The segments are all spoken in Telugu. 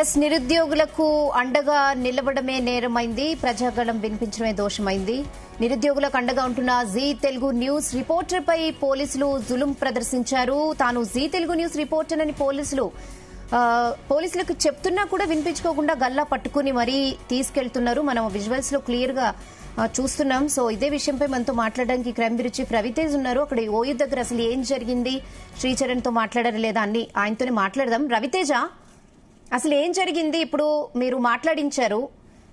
ఎస్ నిరుద్యోగులకు అండగా నిలవడమే నేరమైంది. ప్రజాగళం వినిపించడమే దోషమైంది. నిరుద్యోగులకు అండగా ఉంటున్న జీ తెలుగు న్యూస్ రిపోర్టర్పై పోలీసులు జులుం ప్రదర్శించారు. తాను జీ తెలుగు న్యూస్ రిపోర్టర్ అని పోలీసులు పోలీసులకు చెప్తున్నా కూడా వినిపించుకోకుండా గల్లా పట్టుకుని మరీ తీసుకెళ్తున్నారు. మనం విజువల్స్లో క్లియర్గా చూస్తున్నాం. సో ఇదే విషయంపై మనతో మాట్లాడడానికి క్రైమ్ బ్యూరో చీఫ్ రవితేజ్ ఉన్నారు. అక్కడ ఓయూ దగ్గర అసలు ఏం జరిగింది? శ్రీచరణ్తో మాట్లాడారు లేదా అన్ని ఆయనతోనే మాట్లాడదాం. రవితేజ? అసలు ఏం జరిగింది? ఇప్పుడు మీరు మాట్లాడించారు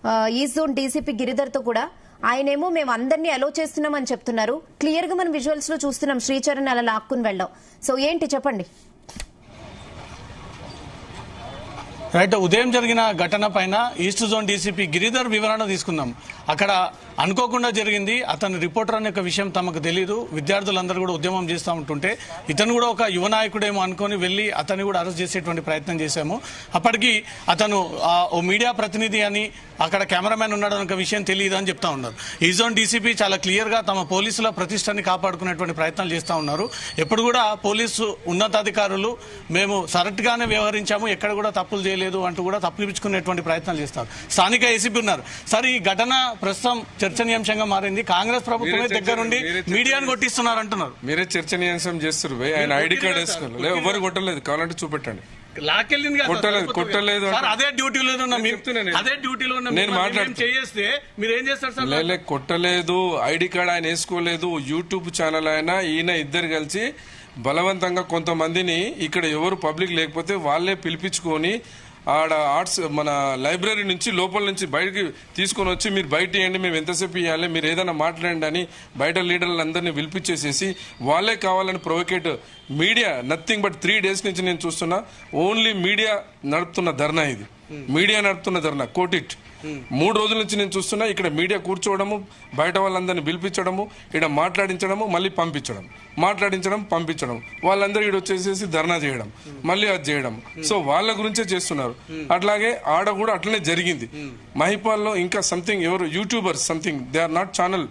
ఆ, ఈస్ట్ జోన్ డీసీపీ గిరిధర్తో కూడా. ఆయనేమో మేము అందరినీ అలో చేస్తున్నామని చెప్తున్నారు. క్లియర్గా మనం విజువల్స్లో చూస్తున్నాం. శ్రీచరణ్ అలా లాక్కుని వెళ్ళాం సో ఏంటి? చెప్పండి. రైట్ ఉదయం జరిగిన ఘటన పైన ఈస్ట్ జోన్ డీసీపీ గిరిధర్ వివరణ తీసుకుందాం. అక్కడ అనుకోకుండా జరిగింది. అతను రిపోర్టర్ అనే ఒక విషయం తమకు తెలియదు విద్యార్థులందరూ కూడా ఉద్యమం చేస్తూ ఉంటుంటే ఇతను కూడా ఒక యువ నాయకుడేమో అనుకొని వెళ్ళి అతన్ని కూడా అరెస్ట్ చేసేటువంటి ప్రయత్నం చేశాము. అప్పటికి అతను ఓ మీడియా ప్రతినిధి అని అక్కడ కెమెరామెన్ ఉన్నాడు అనే ఒక విషయం తెలియదు అని చెప్తా ఉన్నారు. ఈ జోన్ డీసీపీ చాలా క్లియర్గా తమ పోలీసుల ప్రతిష్టని కాపాడుకునేటువంటి ప్రయత్నాలు చేస్తూ ఉన్నారు. ఎప్పుడు కూడా పోలీసు ఉన్నతాధికారులు మేము సరట్గానే వ్యవహరించాము ఎక్కడ కూడా తప్పులు చేయలేదు అంటూ కూడా తప్పిపుచ్చుకునేటువంటి ప్రయత్నాలు చేస్తారు. స్థానిక ఏసీపీ ఉన్నారు. సార్ ఈ ఘటన ప్రస్తుతం చర్చనీయాంశంగా మారింది. కాంగ్రెస్ ప్రభుత్వమే మీరే దగ్గర నుండి చర్చ- మీరే చర్చ- మీడియాను కొట్టిస్తున్నారు అంటున్నారు మీరే చర్చనీయాంశం చేస్తారు ఆయన ఐడి కార్డ్ లేదు ఎవరు కొట్టలేదు. కావాలంటే చూపెట్టండి. కొట్టలేదు. కొట్టలేదు అదే డ్యూటీలో. అదే డ్యూటీలో నేను మీరు. ఏం చేస్తే మీరు ఏం చేస్తారు సార్? లేలే కొట్టలేదు. ఐడి కార్డ్ ఆయన వేసుకోలేదు. యూట్యూబ్ ఛానల్ ఆయన ఈయన ఇద్దరు కలిసి బలవంతంగా కొంతమందిని ఇక్కడ ఎవరు పబ్లిక్ లేకపోతే వాళ్ళే పిలిపించుకొని ఆడ ఆర్ట్స్ మన లైబ్రరీ నుంచి లోపల నుంచి బయటికి తీసుకొని వచ్చి మీరు బయట ఇవ్వండి మేము ఎంతసేపు ఇవ్వాలి మీరు ఏదైనా మాట్లాడండి అని బయట లీడర్లందరినీ పిలిపించేసేసి వాళ్ళే కావాలని provocate media nothing but three days నుంచి నేను చూస్తున్నా ఓన్లీ మీడియా నడుపుతున్న ధర్నా ఇది. మీడియా నడుపుతున్న ధర్నా కోటిట్ మూడు రోజుల నుంచి నేను చూస్తున్నా ఇక్కడ మీడియా కూర్చోవడము బయట వాళ్ళందరినీ పిలిపించడము ఇక్కడ మాట్లాడించడము మళ్ళీ పంపించడం. మాట్లాడించడం పంపించడం. వాళ్ళందరూ ఇక్కడ వచ్చేసేసి ధర్నా చేయడం మళ్ళీ అది చేయడం. సో వాళ్ళ గురించే చేస్తున్నారు. అట్లాగే ఆడ కూడా అట్లనే జరిగింది. మహిపాల్లో ఇంకా సంథింగ్ ఎవరు YouTubers something they are not channel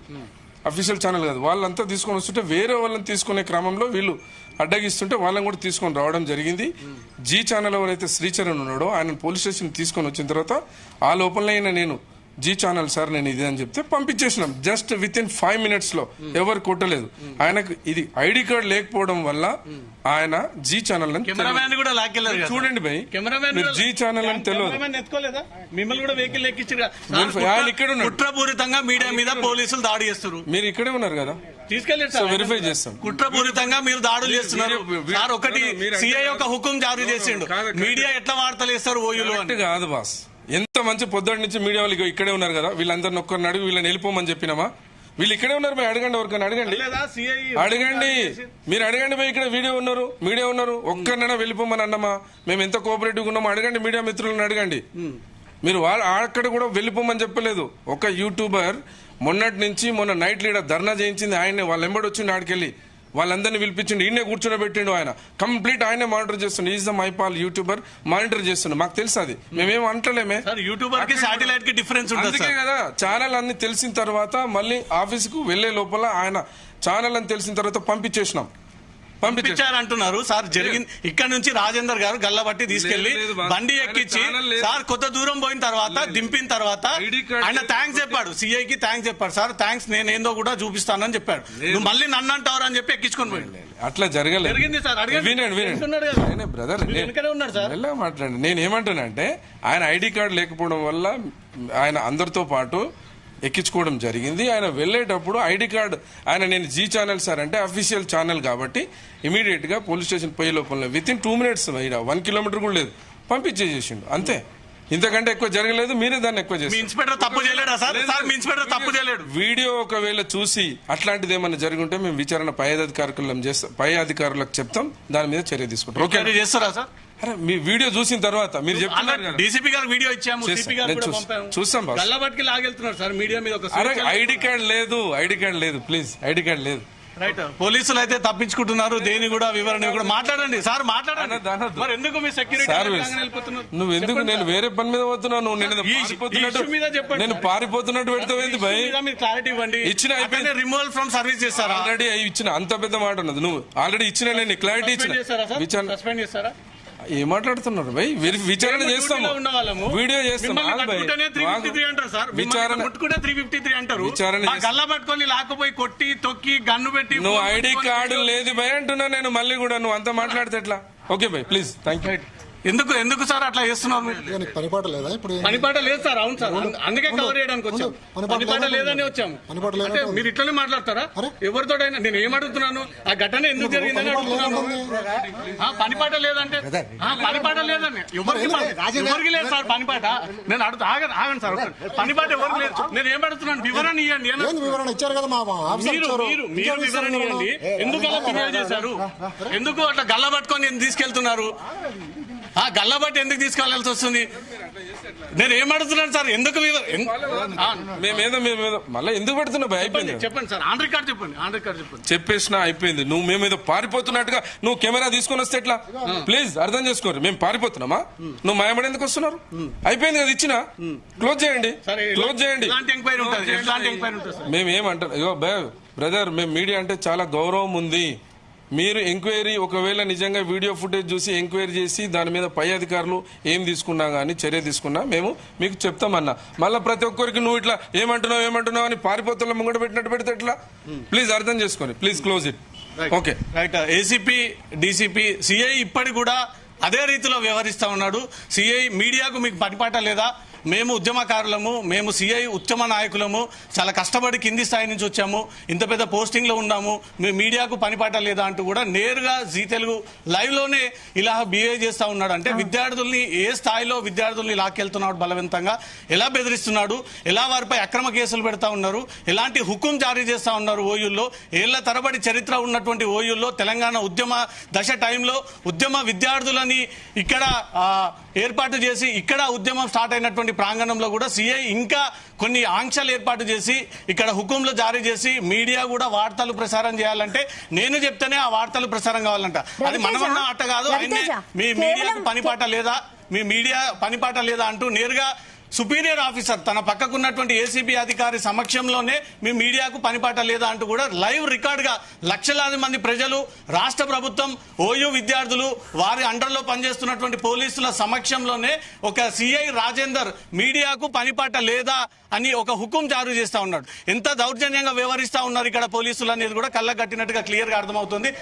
official channel కాదు. వాళ్ళంతా తీసుకొని వస్తుంటే వేరే వాళ్ళని తీసుకునే క్రమంలో వీళ్ళు అడ్డగిస్తుంటే వాళ్ళని కూడా తీసుకొని రావడం జరిగింది. జీ ఛానల్ ఎవరైతే శ్రీచరణ్ ఉన్నాడో ఆయన పోలీస్ స్టేషన్ తీసుకొని వచ్చిన తర్వాత ఆ లోపలనే నేను జీ ఛానల్ సార్ నేను ఇది అని చెప్తే పంపించేసినాం. జస్ట్ విత్ ఇన్ ఫైవ్ మినిట్స్లో. ఎవరు కొట్టలేదు. ఆయనకు ఇది ఐడి కార్డ్ లేకపోవడం వల్ల ఆయన జీ ఛానల్. చూడండి భయ్. జీ ఛానల్ అని తెలియదు ఆయన ఇక్కడ. కుట్రపూరితంగా మీడియా మీద పోలీసులు దాడి చేస్తారు మీరు ఇక్కడే ఉన్నారు కదా. వెరిఫై చేస్తాం. కుట్రపూరితంగా మీరు దాడులు చేస్తున్నారు. సార్ ఒకటి అంటే సిఐ ఒక. హుకుం జారీ చేసిండు. మీడియా ఎట్లా వార్తలు వేస్తారు ఓయూలో కరెక్ట్ కాదు బాస్. ఎంత మంచి పొద్దుటి నుంచి మీడియా వాళ్ళు ఇక్కడే ఉన్నారు కదా వీళ్ళందరిని ఒక్కరిని అడిగి వీళ్ళని వెళ్ళిపోమని చెప్పినామా? వీళ్ళు ఇక్కడే ఉన్నారు పోయి అడగండి ఎవరికైనా అడగండి. సిఐ అడగండి. మీరు అడగండి పోయి ఇక్కడ వీడియో ఉన్నారు మీడియా ఉన్నారు ఒక్కరినైనా వెళ్ళిపోమని అన్నమా? మేము ఎంత కోఆపరేటివ్ ఉన్నామో అడగండి మీడియా మిత్రులను అడగండి. మీరు వాళ్ళ అక్కడ కూడా వెళ్ళిపోమని చెప్పలేదు. ఒక యూట్యూబర్ మొన్నటి నుంచి మొన్న నైట్ లీడర్ ధర్నా చేయించింది ఆయనే వాళ్ళ ఎంబడి వచ్చిండు ఆడికెళ్ళి వాళ్ళందరినీ పిలిపించిండు ఈయనే కూర్చోబెట్టిండు ఆయన. కంప్లీట్ ఆయనే మానిటర్ చేస్తుండు. Is the Maipal YouTuber monitor చేస్తుండు. మాకు తెలుసు అది. మేమేం అంటలేమే యూట్యూబర్కి శాటిలైట్కి డిఫరెన్స్ ఉంటుంది అందుకే కదా ఛానల్ అన్ని తెలిసిన తర్వాత మళ్ళీ ఆఫీస్కు వెళ్ళే లోపల ఆయన ఛానల్ అని తెలిసిన తర్వాత పంపించేసినాం. పంపించేసాం పంపించారు అంటున్నారు సార్ జరిగింది ఇక్కడ నుంచి రాజేందర్ గారు గల్లబట్టి తీసుకెళ్ళి. బండి ఎక్కించి. సార్ కొత్త దూరం పోయిన తర్వాత దింపిన తర్వాత ఆయన. థ్యాంక్స్ చెప్పాడు. సిఐ కి థ్యాంక్స్ చెప్పాడు. సార్ థ్యాంక్స్ నేను ఏందో కూడా చూపిస్తానని చెప్పాడు. నువ్వు మళ్ళీ నన్ను అంటావు అని చెప్పి ఎక్కించుకొని పోయాడు. అట్లా జరగలేదు. జరిగింది సార్. వినండి బ్రదర్ మాట్లాడండి. నేను ఏమంటానంటే ఆయన ఐడి కార్డు లేకపోవడం వల్ల ఆయన అందరితో పాటు ఎక్కించుకోవడం జరిగింది. ఆయన వెళ్ళేటప్పుడు ఐడి కార్డు ఆయన నేను జీ ఛానల్ సార్ అంటే అఫీషియల్ ఛానల్ కాబట్టి ఇమీడియట్గా పోలీస్ స్టేషన్ పోయే లోపల within two minutes one kilometre కూడా లేదు. పంపించేసేసిండు అంతే. ఇంతకంటే ఎక్కువ జరగలేదు మీరే దాన్ని ఎక్కువ ఇన్స్పెక్టర్ తప్పు చేయలేడా సార్? సార్ మీ ఇన్స్పెక్టర్ తప్పు చేయలేడు. వీడియో ఒకవేళ చూసి అట్లాంటిది ఏమైనా జరుగుంటే మేము విచారణ పై అధికారులకు చేస్తాం పై అధికారులకు చెప్తాం. దాని మీద చర్య తీసుకుంటాం. ఓకే చేస్తారా సార్? అరే మీ వీడియో చూసిన తర్వాత మీరు చెప్తున్నారు. డీసీపీ గారు వీడియో ఇచ్చాము. సిపి గారు కూడా చూస్తాం. పంపాము. చూస్తాం బాస్. గల్లబట్టికి లాగెళ్తున్నారు సార్ మీడియా మీద ఒక అరే ఐడి కార్డ్ లేదు ఐడి కార్డ్ లేదు ప్లీజ్ ఐడి కార్డ్ లేదు. రైట్ పోలీసులు అయితే తప్పించుకుంటున్నారు దేని కూడా వివరణ కూడా మాట్లాడండి. సార్ మాట్లాడండి. మరి ఎందుకు మీ సెక్యూరిటీ నువ్వు ఎందుకు నేను వేరే పని మీద పోతున్నావు? నువ్వు నేను పారిపోతున్నట్టు issue మీద చెప్పండి నేను భయ్? మీరు క్లారిటీ ఇవ్వండి. ఇచ్చిన అయిపోయింది. రిమూవల్ ఫ్రమ్ సర్వీస్ చేస్తారా? ఆల్రెడీ ఇచ్చిన అంత పెద్ద మాట ఉన్నది. నువ్వు ఆల్రెడీ ఇచ్చిన నేను క్లారిటీ ఇచ్చిన. సస్పెండ్ చేస్తారా? ఏం మాట్లాడుతున్నారు? భయ్ విచారణ చేస్తాము. వీడియో చేస్తాం మిమ్మల్ని ఆగు భయ్. పట్టుకుంటేనే 353 అంటారు సార్. మిమ్మల్ని విచారణ ముట్టుకుంటే 353 అంటారు. విచారణ మా చేస్తాం. గల్లా పట్టుకొని లాక్కుపోయి కొట్టి తొక్కి గన్ను పెట్టి నువ్వు ఐడి కార్డు లేదు భయ్ అంటున్నా నేను మళ్ళీ కూడా. నువ్వు అంతా మాట్లాడితే ఎట్లా? ఓకే భయ్ ప్లీజ్ థ్యాంక్ యూ ఎందుకు ఎందుకు సార్ అట్లా చేస్తున్నారు మీరు? పనిపాట లేదా? ఇప్పుడు పనిపాట లేదు సార్ అవును సార్. అంద- అందుకే కవర్ చేయడానికి వచ్చాం. పనిపాట లేదని. వచ్చాము. పనిపాట అంటే లేదంటే మీరు ఇట్లనే మాట్లాడతారా? అరే? ఎవరితోటైనా నేను ఏం అడుగుతున్నాను? ఆ ఘటన ఎందుకు జరిగిందని పనిపాట అడుగుతున్నాను పనిపాట లేదంటే ఆ, పనిపాట లేదని. ఎవరికి ఎవరికి లేదు సార్ పనిపాట. నేను అడుగుతా ఆగండి ఆగండి సార్. పనిపాట ఎవరికి లేదు? నేను ఏం అడుగుతున్నాను? వివరణ ఇవ్వండి వివరణ ఇచ్చారు కదా మీరు మీరు మీరు వివరణ. ఇవ్వండి ఎందుకు అలా ఫిర్యాదు చేశారు? ఎందుకు అట్లా గల్ల పట్టుకొని ఎందుకు తీసుకెళ్తున్నారు? ఆ గల్ల బట్టి ఎందుకు తీసుకెళ్ళాల్సి వస్తుంది? నేను ఏం అడుగుతున్నాను సార్? ఎందుకు మేమేదో మేమేదో మళ్ళీ ఎందుకు చెప్పండి అయిపోయింది. చెప్పండి సార్. ఆన్ రికార్డ్ చెప్పండి ఆన్ రికార్డ్ చెప్పండి. చెప్పేసినా అయిపోయింది. నువ్వు మేమేదో పారిపోతున్నట్టుగా నువ్వు కెమెరా తీసుకొని వస్తే ఎట్లా? ప్లీజ్ అర్థం చేసుకోరు. మేము పారిపోతున్నామా? నువ్వు మాయమడి ఎందుకు వస్తున్నారు? అయిపోయింది కదా ఇచ్చిన? క్లోజ్ చేయండి. క్లోజ్ చేయండి. మేము ఏమంటారు ఇగో బ్రదర్ మేము మీడియా అంటే చాలా గౌరవం ఉంది. మీరు ఎంక్వైరీ ఒకవేళ నిజంగా వీడియో ఫుటేజ్ చూసి ఎంక్వైరీ చేసి దాని మీద పై అధికారులు ఏం తీసుకున్నా కానీ చర్య తీసుకున్నా మేము మీకు చెప్తామన్నా మళ్ళీ ప్రతి ఒక్కరికి నువ్వు ఇట్లా ఏమంటున్నావు ఏమంటున్నావు అని పారిపోతున్న ముంగట పెట్టినట్టు పెడితే ఎట్లా? ప్లీజ్ అర్థం చేసుకోండి. Please close it okay right ACP DCP CI ఇప్పటికి కూడా అదే రీతిలో వ్యవహరిస్తా ఉన్నాడు. సిఐ మీడియాకు మీకు పనిపాట లేదా? మేము ఉద్యమకారులము మేము సిఐ ఉద్యమ నాయకులము చాలా కష్టపడి కింది స్థాయి నుంచి వచ్చాము ఇంత పెద్ద పోస్టింగ్లో ఉన్నాము మేము మీడియాకు పనిపాట లేదా అంటూ కూడా నేరుగా జీ తెలుగు లైవ్లోనే ఇలా బిహేవ్ చేస్తా ఉన్నాడు. అంటే విద్యార్థుల్ని ఏ స్థాయిలో విద్యార్థుల్ని లాక్కెళ్తున్నాడు బలవంతంగా ఎలా బెదిరిస్తున్నాడు ఎలా వారిపై అక్రమ కేసులు పెడతా ఉన్నారు ఎలాంటి హుకుం జారీ చేస్తా ఉన్నారు ఓయూల్లో ఏళ్ళ తరబడి చరిత్ర ఉన్నటువంటి ఓయూల్లో తెలంగాణ ఉద్యమ దశ టైంలో ఉద్యమ విద్యార్థులని ఇక్కడ ఏర్పాటు చేసి ఇక్కడ ఉద్యమం స్టార్ట్ అయినటువంటి ప్రాంగణంలో కూడా సిఐ ఇంకా కొన్ని ఆంక్షలు ఏర్పాటు చేసి ఇక్కడ హుకుంలు జారీ చేసి మీడియా కూడా వార్తలు ప్రసారం చేయాలంటే నేను చెప్తేనే ఆ వార్తలు ప్రసారం కావాలంట. అది మనమన్న ఆట కాదు. రవితేజ, మీ మీడియాకు పనిపాట లేదా? మీ మీడియా పనిపాట లేదా అంటూ నేరుగా సుపీరియర్ ఆఫీసర్ తన పక్కకున్నటువంటి ఏసీబీ అధికారి సమక్షంలోనే మీ మీడియాకు పనిపాట లేదా అంటూ కూడా లైవ్ రికార్డ్గా లక్షలాది మంది ప్రజలు రాష్ట్ర ప్రభుత్వం ఓయూ విద్యార్థులు వారి అండర్లో పనిచేస్తున్నటువంటి పోలీసుల సమక్షంలోనే ఒక సిఐ రాజేందర్ మీడియాకు పనిపాట లేదా అని ఒక హుకుం జారీ చేస్తా ఉన్నాడు. ఎంత దౌర్జన్యంగా వ్యవహరిస్తా ఉన్నారు ఇక్కడ పోలీసులు అనేది కూడా కళ్ళ కట్టినట్టుగా క్లియర్గా అర్థమవుతుంది.